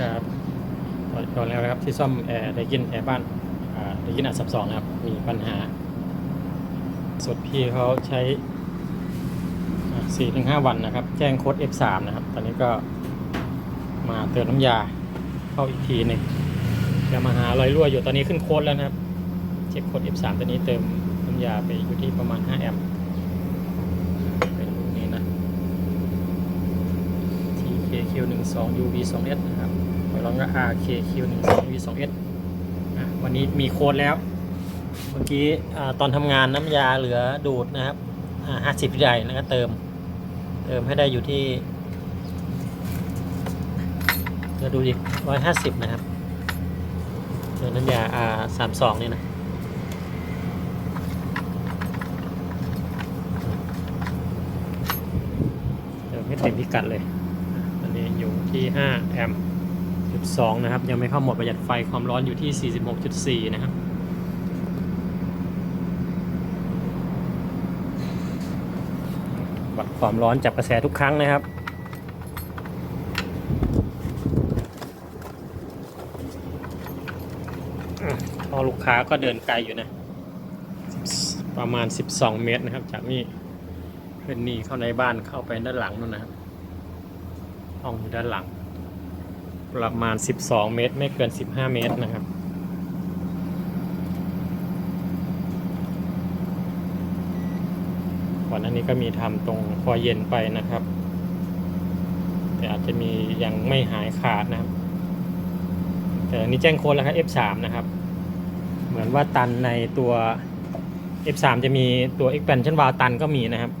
ครับตอนแล้วนะครับที่ซ่อมแอร์ไดกินแอร์บ้านไดกินอัดสับสองนะครับ มีปัญหาสดพี่เขาใช้สี่ถึงห้าวันนะครับ แจ้งโค้ด F3 นะครับ ตอนนี้ก็มาเติมน้ำยาเข้าอีกทีหนึ่งจะมาหารอยรั่วอยู่ตอนนี้ขึ้นโค้ดแล้วนะครับ เช็คโค้ด F3 ตอนนี้เติมน้ำยาไปอยู่ที่ประมาณ 5 แอมป์เป็นรูนี้นะ TKQ12 UV2S นะครับแล้วก็ RKQ12 UV2S อะวันนี้มีโค้ดแล้ว เมื่อกี้ตอนทำงานน้ำยาเหลือดูดนะครับห้าสิบใหญ่แล้วก็เติม เติมให้ได้อยู่ที่เดี๋ยวดูดิร้อยห้าสิบนะครับเติมน้ำยา R สามสองนี่นะเติมให้เต็มพิกัดเลย ที่ 5 แอมป์จุด2นะครับ ยังไม่เข้าหมดประหยัดไฟความร้อนอยู่ที่ 46.4 นะครับวัดความร้อนจับกระแสทุกครั้งนะครับพอลูกค้าก็เดินไกลอยู่นะ ประมาณ 12 เมตรนะครับ จากนี่เป็นนี่เข้าในบ้านเข้าไปด้านหลังนู่นนะครับ ห้องอยู่ด้านหลัง ประมาณ 12 เมตร ไม่เกิน 15 เมตรนะครับ ก่อนหน้านี้ก็มีทำตรงคอเย็นไปนะครับ แต่อาจจะมียังไม่หายขาดนะครับ แต่อันนี้แจ้งโค้ดแล้วครับ F3 นะครับ เหมือนว่าตันในตัว F3 จะมีตัว expansion valve ตันก็มีนะครับ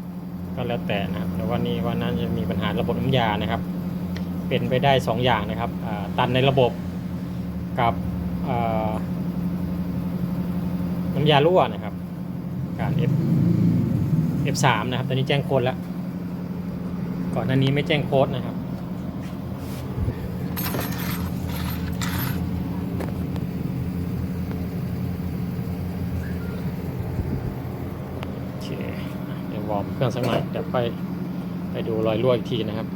ก็แล้วแต่นะครับแต่ว่านี่ว่าน่าจะมีปัญหาระบบน้ำยานะครับ เป็นไปได้ 2 อย่างนะครับตันในระบบกับน้ำยารั่วนะครับ การ F F3 นะครับ ตอนนี้แจ้งโค้ดแล้ว ก่อนหน้านี้ไม่แจ้งโค้ดนะครับโอเคเดี๋ยววอร์มเครื่องสักหน่อยเดี๋ยวไปไปดูรอยรั่วอีกทีนะครับ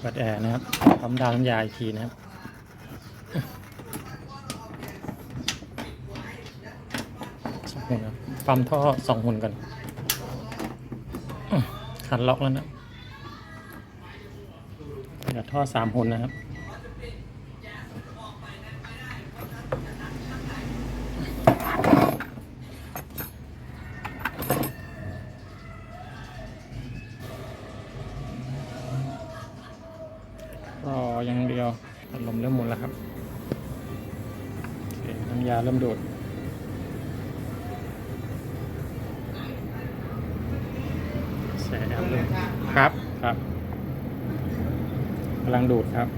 เปิดแอร์นะครับทำดาวน้ำยาอีกทีนะครับสองหุ่นครับปั๊มท่อสองหุ่นกันอะขันล็อกแล้วนะเดี๋ยวท่อสามหุ่นนะครับ กำลังดูดครับ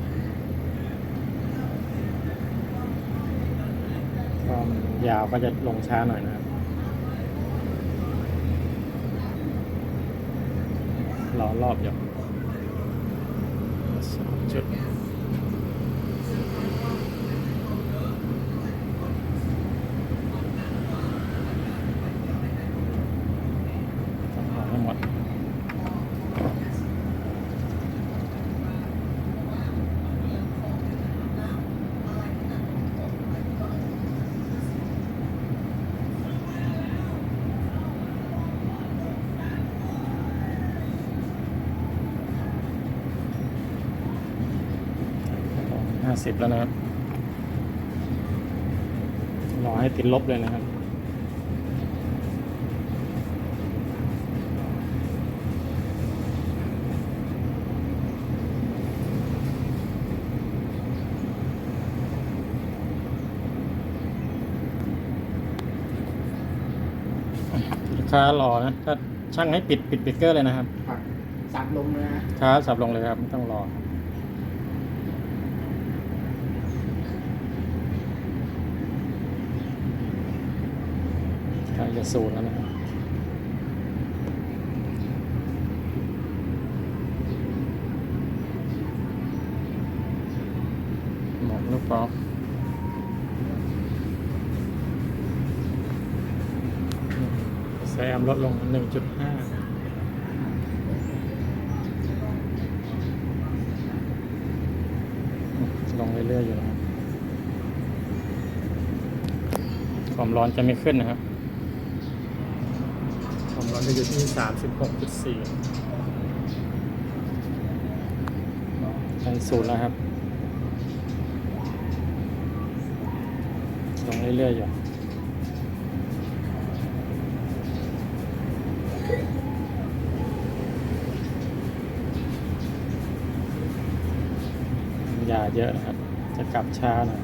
ความยาวก็จะลงช้าหน่อยนะครับรอรอบอยู่สองจุดต้องเอาให้หมดห้า สิบแล้วนะครับรอให้ติดลบเลยนะครับลูกค้ารอนะถ้าช่างให้ปิดปิดเบรกเกอร์เลยนะครับครับ สับลงเลยนะ ครับสับลงเลยครับไม่ต้องรอใกล้ จะศูนย์แล้วนะครับหมดลูกเปล่าแซมลดลง 1.5เรื่อยๆอยู่นะครับ ความร้อนจะไม่ขึ้นนะครับ จะอยู่ที่สามสิบหกจุดสี่เป็นศูนย์แล้วครับ ลงเรื่อยๆอยู่ยาเยอะนะครับ จะกลับช้าหน่อย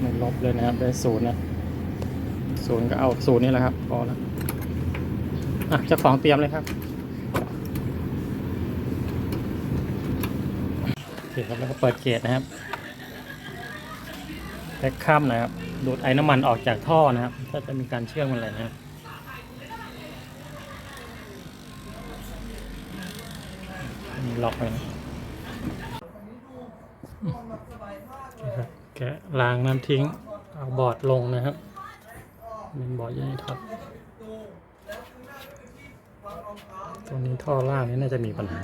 ไม่ล บเลยนะครับ ได้ศูนย์นะศูนย์ก็เอาศูนย์นี่แหละครับพอแล้วอะเจ้าของเตรียมเลยครับโอเคครับแล้วก็เปิดเกตนะครับแพ็คข้ามนะครับดูดไอ้น้ำมันออกจากท่อนะครับ ถ้าจะมีการเชื่อมอะไรนะครับล็อกไว้นะโอเคครับแกะล้างน้ำทิ้ง เอาบอร์ดลงนะครับเป็นบอร์ดยันท็อตัวนี้ท่อล่างนี้น่าจะมีปัญหา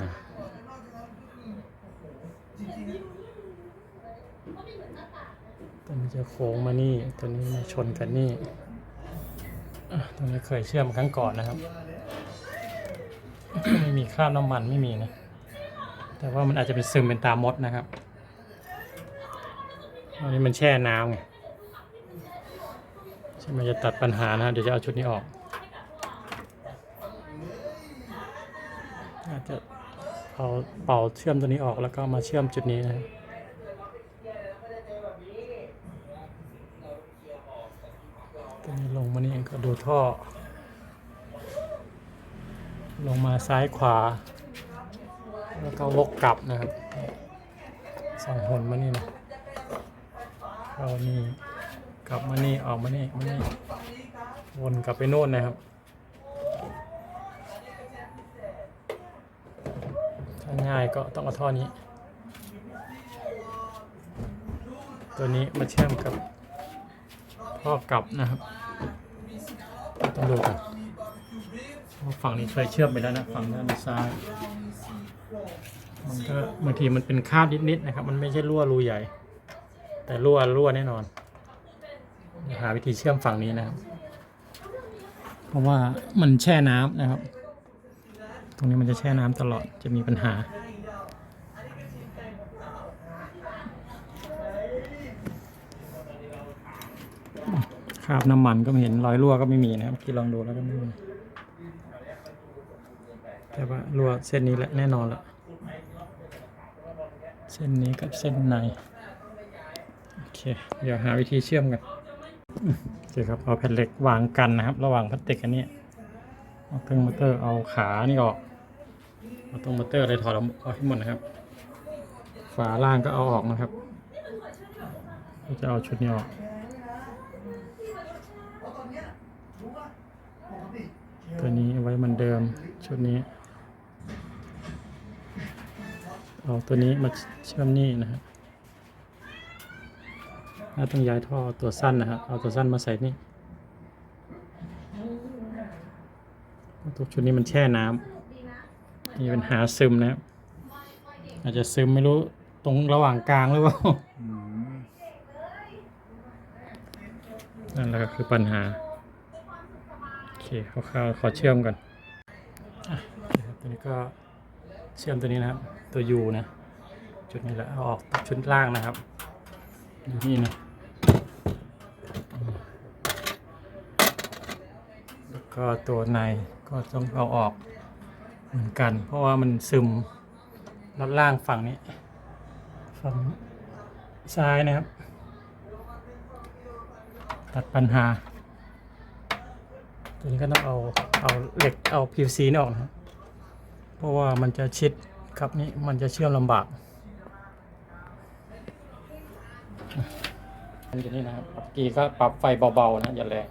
ตัวนี้จะโค้งมานี่ ตัวนี้มาชนกันนี่ตัวนี้เคยเชื่อมครั้งก่อนนะครับ ไม่มีคราบน้ำมันไม่มีนะ แต่ว่ามันอาจจะเป็นซึมเป็นตามดนะครับอันนี้มันแช่น้ำไง ใช่ไหมจะตัดปัญหานะเดี๋ยวจะเอาชุดนี้ออกอาจจะเอาเป่าเชื่อมตัวนี้ออกแล้วก็มาเชื่อมจุดนี้นะตัวนี้ลงมานี่เองก็ดูท่อ ลงมาซ้ายขวา แล้วก็วกกลับนะครับสองหนมานี่นะเข้านี่ กลับมานี่ออกมานี่มานี่วนกลับไปโน่นนะครับถ้าง่ายก็ต้องเอาท่อนี้ ตัวนี้มาเชื่อมกับท่อกลับนะครับต้องดูกันเพราะฝั่งนี้เคยเชื่อมไปแล้วนะฝั่งด้านซ้ายมันก็บางทีมันเป็นคาบนิดๆนะครับ มันไม่ใช่รั่วรูใหญ่ แต่รั่วรั่วแน่นอน หาวิธีเชื่อมฝั่งนี้นะครับ เพราะว่ามันแช่น้ำนะครับ ตรงนี้มันจะแช่น้ำตลอดจะมีปัญหาคราบน้ำมันก็ไม่เห็นรอยรั่วก็ไม่มีนะครับที่ลองดูแล้วก็ไม่มีแต่ว่ารั่วเส้นนี้แหละแน่นอนละเส้นนี้กับเส้นใน โอเค เดี๋ยวหาวิธีเชื่อมกัน โอเคครับเอาแผ่นเหล็กวางกันนะครับ ระหว่างพลาสติกอันนี้เอาเครื่องมอเตอร์เอาขานี่ออกเอาตรงมอเตอร์อะไรถอดออกเอาให้หมดนะครับ ฝาล่างก็เอาออกนะครับก็จะเอาชุดนี้ออกตัวนี้ไว้เหมือนเดิมชุดนี้ เอาตัวนี้มาเชื่อมนี่นะครับ ต้องย้ายท่อตัวสั้นนะครับเอาตัวสั้นมาใส่นี่ตัวชุดนี้มันแช่น้ำมีปัญหาซึมนะครับอาจจะซึมไม่รู้ตรงระหว่างกลางหรือเปล่านั่นแหละก็คือปัญหา โอเคคร่าวๆขอเชื่อมก่อนอตัวนี้ก็เชื่อมตัวนี้นะครับ ตัว U นะ จุดนี้แหละเอาออกชุดล่างนะครับ อยู่นี่นะแล้วก็ตัวในก็ต้องเอาออกเหมือนกัน เพราะว่ามันซึมรัดล่างฝั่งนี้ ฝั่งซ้ายนะครับ ตัดปัญหา ตัวนี้ก็ต้องเอาเอาเหล็กเอา PVC นี่ออกนะเพราะว่ามันจะชิดกับนี้มันจะเชื่อมลำบาก อันนี้นะครับปรับกีก็ปรับไฟเบาๆนะอย่าแรง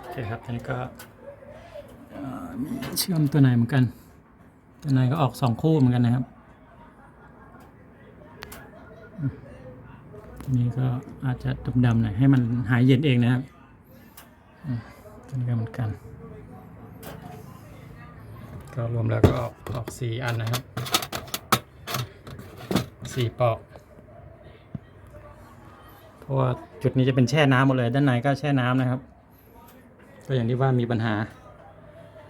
โอเคครับทีนี้ก็มีเชื่อมตัวไหนเหมือนกัน ตัวไหนก็ออกสองคู่เหมือนกันนะครับตัวนี้ก็อาจจะดำๆหน่อยให้มันหายเย็นเองนะครับตัวนี้ก็เหมือนกัน ก็รวมแล้วก็ออกออกสี่อันนะครับสี่ปอก ราะว่าจุดนี้จะเป็นแช่น้ำหมดเลย ด้านในก็แช่น้ำนะครับ ก็อย่างที่ว่ามีปัญหา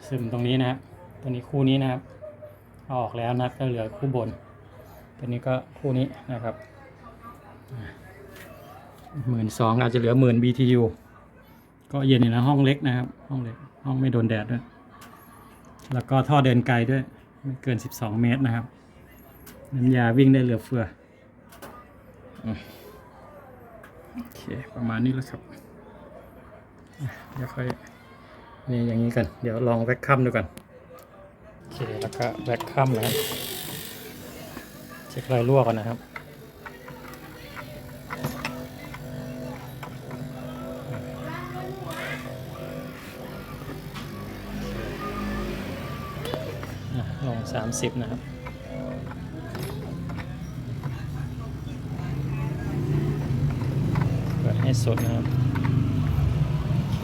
ซึมตรงนี้นะครับตัวนี้คู่นี้นะครับเอาออกแล้วนะครับก็เหลือคู่บน ตัวนี้ก็คู่นี้นะครับหมื่นสองอาจจะเหลือหมื่น BTU ก็เย็นอยู่นะห้องเล็กนะครับ ห้องเล็กห้องไม่โดนแดดด้วย แล้วก็ท่อเดินไกลด้วย ไม่เกิน 12 เมตรนะครับ น้ำยาวิ่งได้เหลือเฟืออ โอเค ประมาณนี้แล้วครับอะเดี๋ยวค่อยนี่อย่างนี้กัน เดี๋ยวลองแวคคัมดูกันโอเค แล้วก็แวคคัมนะครับเช็ครอยรั่วก่อนนะครับอะลง30นะครับ ให้สุดนะครับโอเค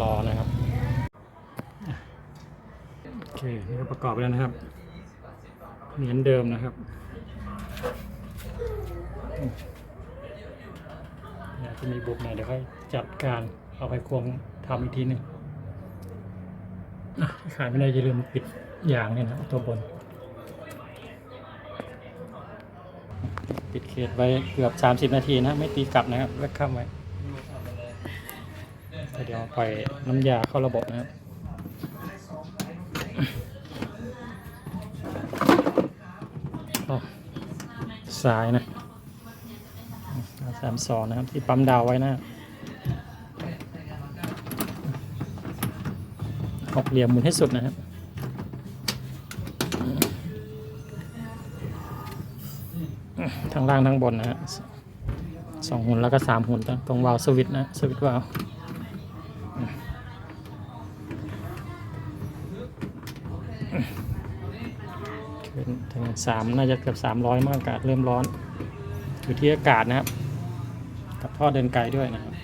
รอนะครับโอเคนี่ก็ประกอบไปแล้วนะครับ เหมือนเดิมนะครับอยากจะมีบุกหน่อยเดี๋ยวค่อยจัดการเอาไปควงทำอีกทีหนึ่งขายไม่ได้อย่าลืมปิดยางเนี่ยนะตัวบน ปิดเคสไว้เกือบ 30 นาทีนะ ไม่ตีกลับนะครับแวกข้ามไว้เดี๋ยวปล่อยน้ำยาเข้าระบบนะครับอ๋อสายนะสามสองนะครับ ที่ปั๊มดาวไว้นะหกเหลี่ยมหมุนให้สุดนะครับ ทั้งล่างทั้งบนนะฮะสองหุ่นแล้วก็สามหุ่นตรงวาล์วสวิตนะสวิตวาล์วขึ้นถึงสามน่าจะเกือบสามร้อยมากอากาศเริ่มร้อน อยู่ที่อากาศนะครับ กับท่อเดินไกลด้วยนะครับ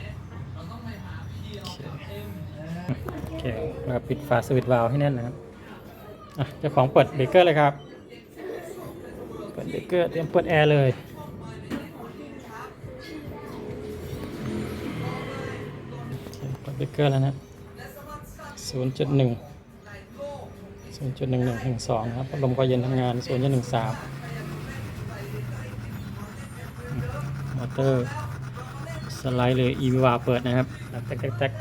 โอเคแล้วก็ปิดฝาสวิตวาล์วให้แน่นนะครับอะเจ้าของเปิดเบรกเกอร์เลยครับ เปิดเบรกเกอร์เตรียมเปิดแอร์เลยโอเคเปิดเบรกเกอร์แล้วนะศูนย์จุดหนึ่งศูนย์จุดหนึ่งหนึ่งถึงสองครับพัดลมก็เย็นทำงานศูนย์จุดหนึ่งสามมอเตอร์สไลด์เลยอีวีวาเปิดนะครับแท็กแท็กแท็ก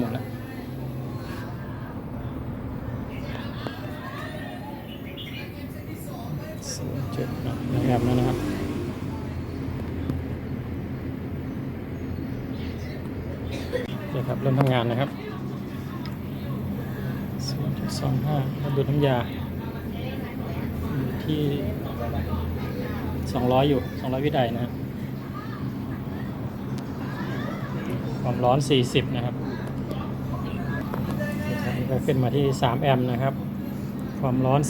หมดแล้วศูนย์จุดนะนะครับนั่นนะครับโอเคครับเริ่มทำงานนะครับศูนย์จุดสองห้ามาดูน้ำยาอยู่ที่สองร้อยอยู่สองร้อยวิไดนะครับความร้อน 40 นะครับ ก็ขึ้นมาที่ 3 แอมป์นะครับ ความร้อน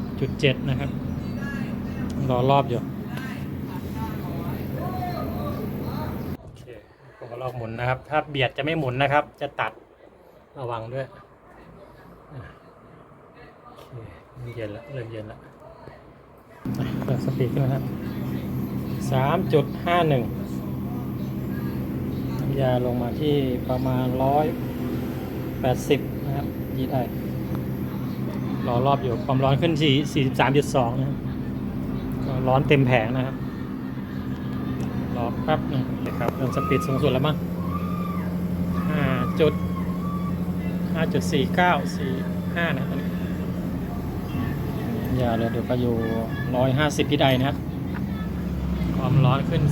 41.7 นะครับ รอรอบอยู่โอเคผมก็ลอกหมุนนะครับ ถ้าเบียดจะไม่หมุนนะครับ จะตัดระวังด้วยโอเคเย็นแล้วเริ่มเย็นแล้วอะเปิดสปีดด้วยครับ3.51น้ำยาลงมาที่ประมาณร้อยแปดสิบ นะครับยีได้รอรอบอยู่ความร้อนขึ้นที่สี่สิบสามจุดสองนะครับก็ร้อนเต็มแผงนะครับรอแป๊บนึงนะครับเริ่มสปีดสูงสุดแล้วมั้งห้าจุดห้าจุดสี่เก้าสี่ห้านะตอนนี้ยาเลยเดี๋ยวก็อยู่ร้อยห้าสิบที่ใดนะครับ ความร้อนขึ้น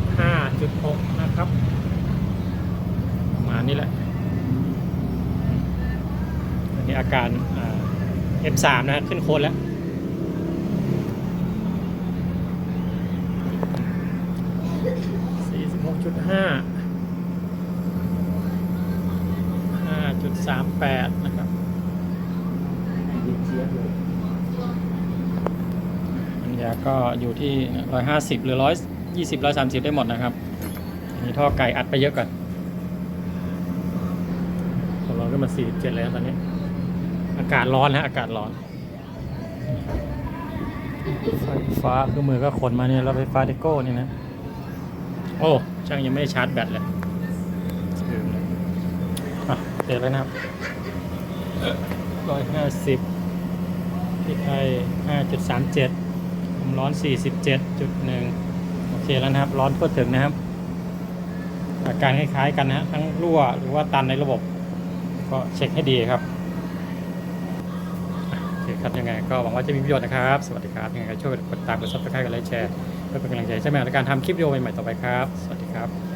45.6 นะครับ ประมาณนี้แหละ นี่อาการ F3 นะ ขึ้นโค้ดแล้ว สี่สิบหกจุดห้า ห้าจุดสามแปดนะครับ อันยาก็อยู่ที่ร้อยห้าสิบหรือร้อยยี่สิบร้อยสามสิบได้หมดนะครับนี่ท่อไก่อัดไปเยอะก่อนของเราก็มาสี่เจ็ดแล้วตอนนี้ อากาศร้อนนะอากาศร้อน ไฟฟ้าคือมือก็ขนมาเนี่ยแล้วไฟฟ้าเดโก้นี่นะ โอ้ช่างยังไม่ชาร์จแบตเลยลืมเลยอะเสร็จแล้วนะครับร้อยห้าสิบพี่ไทยห้าจุดสามเจ็ดความร้อนสี่สิบเจ็ดจุดหนึ่งโอเคแล้วนะครับ ร้อนทั่วถึงนะครับ อาการคล้ายๆกันนะฮะทั้งรั่วหรือว่าตันในระบบ ก็เช็คให้ดีครับ เคครับยังไงก็หวังว่าจะมีประโยชน์นะครับ สวัสดีครับยังไงก็ช่วยกดติดตามกดซับสไครต์กดไลค์แชร์เพื่อเป็นกำลังใจให้ช่าแม่ในการทำคลิปวิดีโอใหม่ๆต่อไปครับ สวัสดีครับ